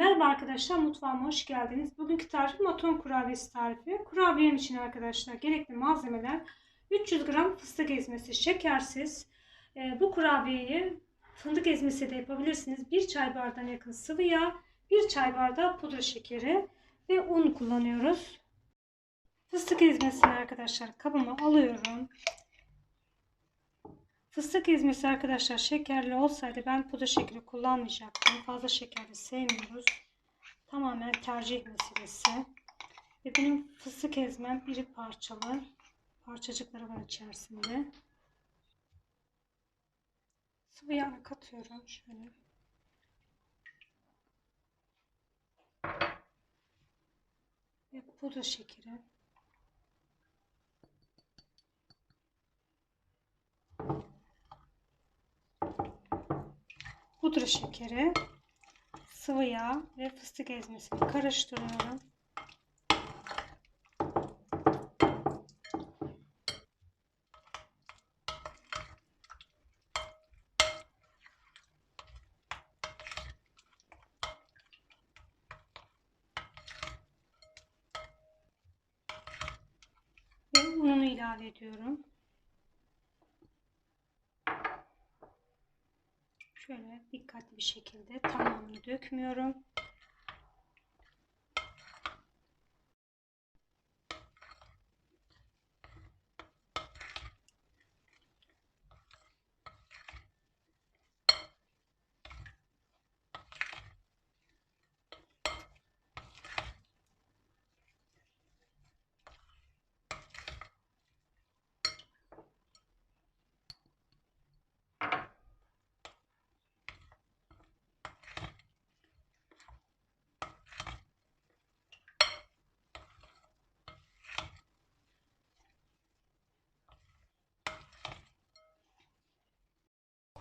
Merhaba arkadaşlar, mutfağıma hoş geldiniz. Bugünkü tarifim atom kurabiyesi tarifi. Kurabiyem için arkadaşlar gerekli malzemeler 300 gram fıstık ezmesi, şekersiz. Ee, bu kurabiyeyi fındık ezmesi de yapabilirsiniz. 1 çay bardağına yakın sıvı yağ, 1 çay bardağı pudra şekeri ve un kullanıyoruz. Fıstık ezmesini arkadaşlar kabıma alıyorum. Fıstık ezmesi arkadaşlar şekerli olsaydı ben pudra şekeri kullanmayacaktım. Fazla şekerli sevmiyoruz. Tamamen tercih meselesi. Ve benim fıstık ezmem iri parçalı. Parçacıkları var içerisinde. Sıvı yağ katıyorum şöyle. Ve pudra şekeri. Pudra şekeri, sıvı yağ ve fıstık ezmesini karıştırıyorum. Ve ununu ilave ediyorum. Şöyle dikkatli bir şekilde tamamını dökmüyorum.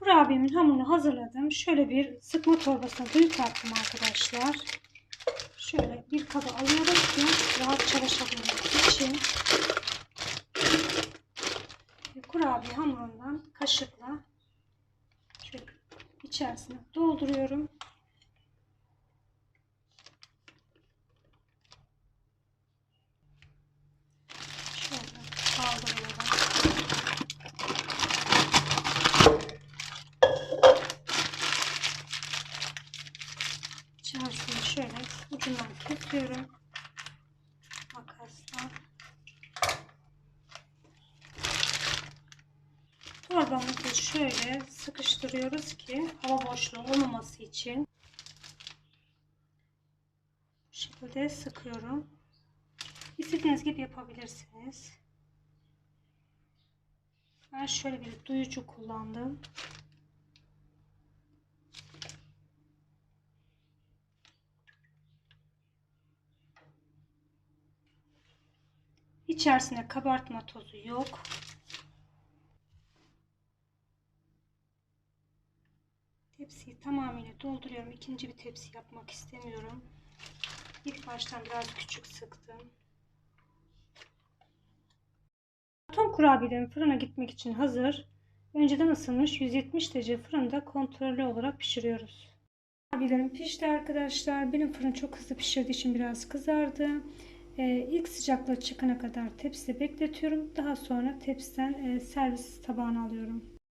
Kurabiyemin hamurunu hazırladım. Şöyle bir sıkma torbasına kattım arkadaşlar. Şöyle bir kaba alıyorum ki rahat çalışabilmek için. Kurabiye hamurundan kaşıkla içerisine dolduruyorum. Şöyle kaldırıyorum. İçerisini şöyle kesiyorum. Makasla. Torbamızı şöyle sıkıştırıyoruz ki hava boşluğu olmaması için. Bu şekilde sıkıyorum. İstediğiniz gibi yapabilirsiniz. Ben şöyle bir duyucu kullandım. İçerisine kabartma tozu yok. Tepsiyi tamamıyla dolduruyorum. İkinci bir tepsi yapmak istemiyorum. İlk baştan biraz küçük sıktım. Atom kurabiyelerim fırına gitmek için hazır. Önceden ısınmış 170 derece fırında kontrollü olarak pişiriyoruz. Kurabiyelerim pişti arkadaşlar. Benim fırın çok hızlı pişirdiği için biraz kızardı. Ee, ilk sıcaklığı çıkana kadar tepside bekletiyorum. Daha sonra tepsiden e, servis tabağına alıyorum.